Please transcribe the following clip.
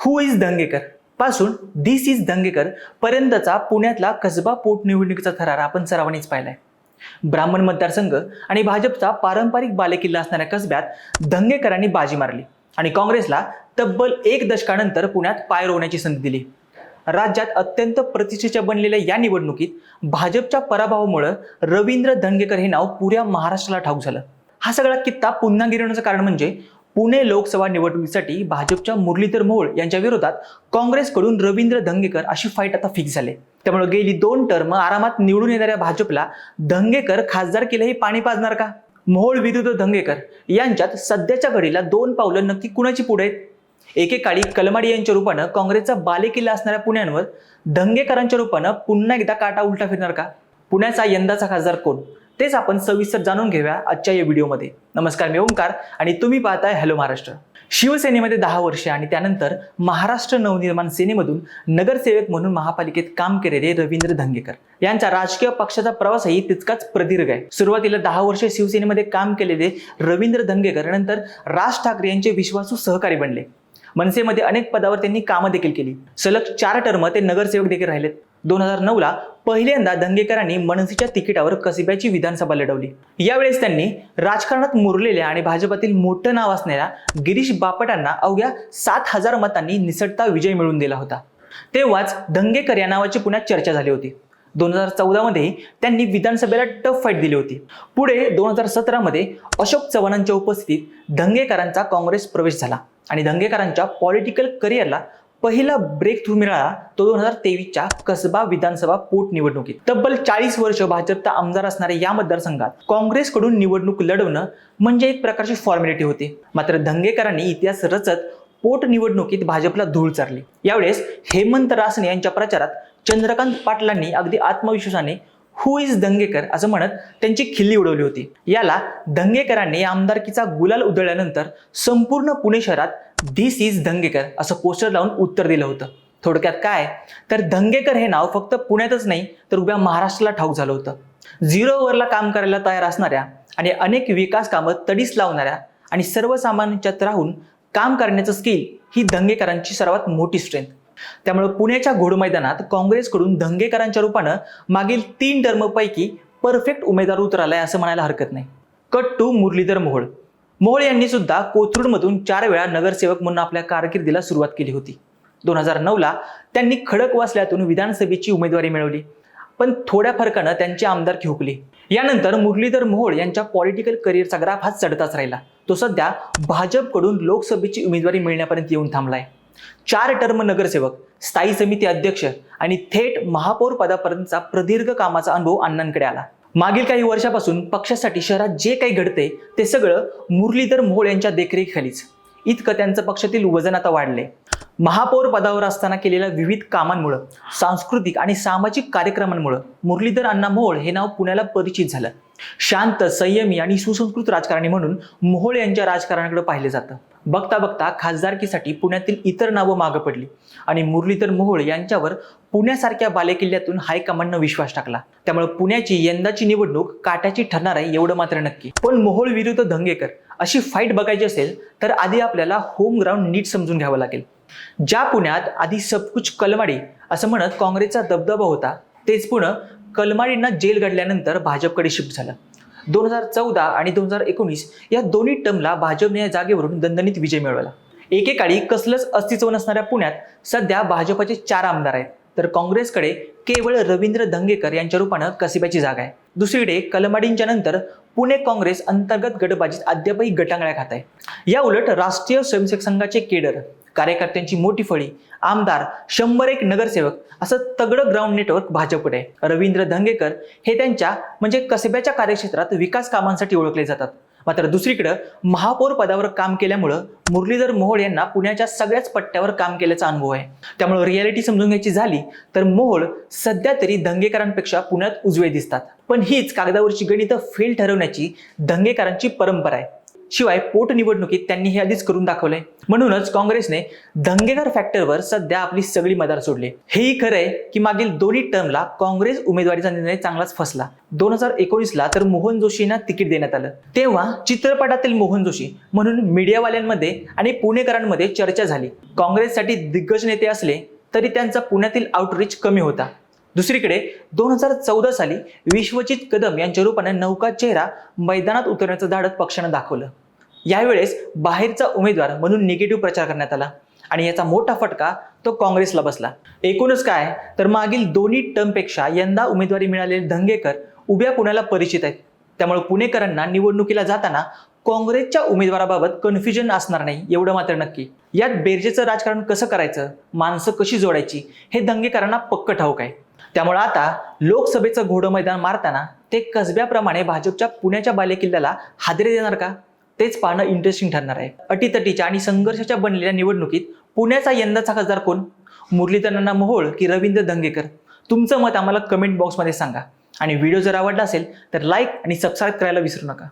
हु is Dangekar? पासून दिस is Dangekar पर्यंतचा पुण्यातला कसबा पोटनिवडणुकीचा थरार. आपण सर्वांनीच पाहिलाय. ब्राह्मण मतदारसंघ आणि भाजपचा पारंपरिक बालेकिल्ला असणाऱ्या कसब्यात दंगेकरांनी बाजी मारली आणि काँग्रेसला तब्बल एक दशकानंतर पुण्यात पाय रोवण्याची संधी दिली. राज्यात अत्यंत प्रतिष्ठेच्या बनलेल्या या निवडणुकीत भाजपच्या पराभवामुळं रवींद्र धंगेकर हे नाव पुऱ्या महाराष्ट्राला ठाऊक झालं. हा सगळा कित्ता पुन्हा गिरवण्याचं कारण म्हणजे पुणे लोकसभा निवडणुकीसाठी भाजपच्या मुरलीधर मोहोळ यांच्या विरोधात काँग्रेसकडून रवींद्र धंगेकर अशी फाईट आता फिक्स झाली. त्यामुळे गेली दोन टर्म आरामात निवडून येणाऱ्या भाजपला धंगेकर खासदार केलंही पाणी पाजणार का? मोहोळ विरुद्ध धंगेकर यांच्यात सध्याच्या घडीला दोन पावलं नक्की कुणाची पुढे आहेत? एकेकाळी कलमाडी यांच्या रूपानं काँग्रेसचा बालेकिल्ला असणाऱ्या पुण्यांवर दंगेकरांच्या रूपानं पुन्हा एकदा काटा उलटा फिरणार का? पुण्याचा यंदाचा खासदार कोण? तेच आपण सविस्तर जाणून घेऊया आजच्या या व्हिडिओमध्ये. नमस्कार मी ओंकार आणि तुम्ही पाहताय हॅलो महाराष्ट्र शिवसेनेमध्ये दहा वर्षे आणि त्यानंतर महाराष्ट्र नवनिर्माण सेनेमधून नगरसेवक म्हणून महापालिकेत काम केलेले रवींद्र धंगेकर. यांचा राजकीय पक्षाचा प्रवासही तितकाच प्रदीर्घ आहे. सुरुवातीला दहा वर्षे शिवसेनेमध्ये काम केलेले रवींद्र धंगेकर नंतर राज ठाकरे यांचे विश्वासू सहकारी बनले. मनसेमध्ये अनेक पदावर त्यांनी कामं देखील केली. सलग चार टर्म ते नगरसेवक देखील राहिलेत. दोन हजार नऊ ला पहिल्यांदा दंगेकरांनी मनसेच्या तिकिटावर कसिब्याची विधानसभा लढवली. यावेळेस त्यांनी राजकारणात मुरलेल्या आणि भाजपातील मोठं नाव असणाऱ्या गिरीश बापटांना अवघ्या सात हजार मतांनी निसटता विजय मिळवून दिला होता. तेव्हाच दंगेकर या नावाची पुण्यात चर्चा झाली होती. दोन हजार चौदामध्ये त्यांनी विधानसभेला टफ फाईट दिली होती. पुढे दोन हजार सतरामध्ये अशोक चव्हाणांच्या उपस्थितीत दंगेकरांचा काँग्रेस प्रवेश झाला आणि दंगेकरांच्या पॉलिटिकल करिअरला पहिला ब्रेक थ्रू मिळाला तो दोन हजार तेवीसच्या कसबा विधानसभा पोटनिवडणुकीत तब्बल चाळीस वर्ष भाजपचा आमदार असणाऱ्या या मतदारसंघात काँग्रेसकडून निवडणूक लढवणं म्हणजे एक प्रकारची फॉर्मॅलिटी होती. मात्र दंगेकरांनी इतिहास रचत पोटनिवडणुकीत भाजपला धूळ चारली. यावेळेस हेमंत रासने यांच्या प्रचारात चंद्रकांत पाटलांनी अगदी आत्मविश्वासाने हु इज दंगेकर असं म्हणत त्यांची खिल्ली उडवली होती. याला दंगेकरांनी आमदारकीचा गुलाल उधळल्यानंतर संपूर्ण पुणे शहरात दिस इज दंगेकर असं पोस्टर लावून उत्तर दिलं होतं. थोडक्यात काय? तर दंगेकर हे नाव फक्त पुण्यातच नाही तर उभ्या महाराष्ट्राला ठाऊक झालं होतं. झिरो ओव्हरला काम करायला तयार असणाऱ्या आणि अनेक विकास कामं तडीस लावणाऱ्या आणि सर्वसामान्यांच्यात राहून काम करण्याचं स्किल ही दंगेकरांची सर्वात मोठी स्ट्रेंथ त्यामुळे पुण्याच्या घोड मैदानात काँग्रेसकडून दंगेकरांच्या रूपानं मागील तीन टर्मपैकी परफेक्ट उमेदवार उतरालाय असं म्हणायला हरकत नाही. Cut to Muralidhar Mohol. Mohol यांनी सुद्धा कोथरूडमधून चार वेळा नगरसेवक म्हणून आपल्या कारकिर्दीला सुरुवात केली होती. दोन हजार नऊला त्यांनी खडकवासल्यातून विधानसभेची उमेदवारी मिळवली. पण थोड्या फरकानं त्यांची आमदारकी हुकली यानंतर मुरलीधर मोहोळ यांच्या पॉलिटिकल करिअरचा ग्राफ हा चढताच राहिला. तो सध्या भाजपकडून लोकसभेची उमेदवारी मिळण्यापर्यंत येऊन थांबलाय. चार टर्म नगरसेवक स्थायी समिती अध्यक्ष आणि थेट महापौर पदापर्यंतचा प्रदीर्घ कामाचा अनुभव अण्णांकडे आला. मागील काही वर्षापासून पक्षासाठी शहरात जे काही घडते ते सगळं मुरलीधर मोहोळ यांच्या देखरेखीखालीच. इतकं त्यांचं पक्षातील वजन आता वाढले महापौर पदावर असताना केलेल्या विविध कामांमुळं सांस्कृतिक आणि सामाजिक कार्यक्रमांमुळं मुरलीधर अण्णा मोहोळ हे नाव पुण्याला परिचित झालं. शांत संयमी आणि सुसंस्कृत राजकारणी म्हणून मोहोळ यांच्या राजकारणाकडे पाहिलं जातं. बघता बघता खासदारकीसाठी पुण्यातील इतर नावं मागं पडली. आणि मुरलीधर मोहोळ यांच्यावर पुण्यासारख्या बालेकिल्ल्यातून हायकमांडनं विश्वास टाकला. त्यामुळे पुण्याची यंदाची निवडणूक काट्याची ठरणार आहे एवढं मात्र नक्की. पण मोहोळ विरुद्ध धंगेकर अशी फाईट बघायची असेल तर आधी आपल्याला होम ग्राउंड नीट समजून घ्यावं लागेल. ज्या पुण्यात आधी सबकुच कलमाडी असं म्हणत काँग्रेसचा दबदबा होता तेच पुणे कलमाडींना जेल घडल्यानंतर भाजपकडे शिफ्ट झालं. दोन हजार चौदा आणि दोन हजार एकोणीस या दोन्ही टर्मला भाजपने या जागेवरून दणदणीत विजय मिळवला. एकेकाळी कसलंच अस्तित्व नसणाऱ्या पुण्यात सध्या भाजपचे चार आमदार आहेत. तर काँग्रेसकडे केवळ रवींद्र धंगेकर यांच्या रूपानं कसिब्याची जागा आहे. दुसरीकडे कलमाडींच्या नंतर पुणे काँग्रेस अंतर्गत गटबाजीत अद्यापही गटांगळ्या खात आहे. या उलट राष्ट्रीय स्वयंसेवक संघाचे केडर कार्यकर्त्यांची मोठी फळी आमदार शंभर एक नगरसेवक असं तगडं ग्राउंड नेटवर्क भाजपकडे. आहे रवींद्र धंगेकर हे त्यांच्या म्हणजे कसब्याच्या कार्यक्षेत्रात विकास कामांसाठी ओळखले जातात. मात्र दुसरीकडं महापौर पदावर काम केल्यामुळं मुरलीधर मोहोळ यांना पुण्याच्या सगळ्याच पट्ट्यावर काम केल्याचा अनुभव आहे. त्यामुळे रियालिटी समजून घ्यायची झाली तर मोहोळ सध्या तरी दंगेकरांपेक्षा पुण्यात उजवे दिसतात. पण हीच कागदावरची गणितं फेल ठरवण्याची दंगेकरांची परंपरा आहे. शिवाय पोटनिवडणुकीत त्यांनी हे आधीच करून दाखवलंय. म्हणूनच काँग्रेसने दंगेदार फॅक्टरवर सध्या आपली सगळी मदार सोडली. हेही खरंय की मागील दोन्ही टर्मला काँग्रेस उमेदवारीचा निर्णय चांगलाच फसला. दोन हजार एकोणीसला तर मोहन जोशींना तिकीट देण्यात आलं. तेव्हा चित्रपटातील मोहन जोशी म्हणून मीडियावाल्यांमध्ये आणि पुणेकरांमध्ये चर्चा झाली. काँग्रेससाठी दिग्गज नेते असले तरी त्यांचा पुण्यातील आउटरीच कमी होता. दुसरीकडे दोन हजार चौदा साली विश्वजित कदम यांच्या रूपाने नौका चेहरा मैदानात उतरण्याचं धाडस पक्षानं दाखवलं. यावेळेस बाहेरचा उमेदवार म्हणून निगेटिव्ह प्रचार करण्यात आला आणि याचा मोठा फटका तो काँग्रेसला बसला. एकूणच काय? तर मागील दोन्ही टर्मपेक्षा यंदा उमेदवारी मिळालेले धंगेकर उभ्या पुण्याला परिचित आहेत. त्यामुळे पुणेकरांना निवडणुकीला जाताना काँग्रेसच्या उमेदवाराबाबत कन्फ्युजन असणार नाही एवढं मात्र नक्की. यात बेरजेचं राजकारण कसं करायचं? माणसं कशी जोडायची? हे दंगेकरांना पक्क ठाऊक आहे. त्यामुळे आता लोकसभेचं घोडं मैदान मारताना ते कसब्याप्रमाणे भाजपच्या पुण्याच्या बालेकिल्ल्याला हादरे देणार का? तेच पाहणं इंटरेस्टिंग ठरणार आहे. अटीतटीच्या आणि संघर्षाच्या बनलेल्या निवडणुकीत पुण्याचा यंदाचा खासदार कोण? मुरलीधरांना मोहोळ की रवींद्र दंगेकर? तुमचं मत आम्हाला कमेंट बॉक्समध्ये सांगा. आणि व्हिडिओ जर आवडला असेल तर लाईक आणि सबस्क्राईब करायला विसरू नका.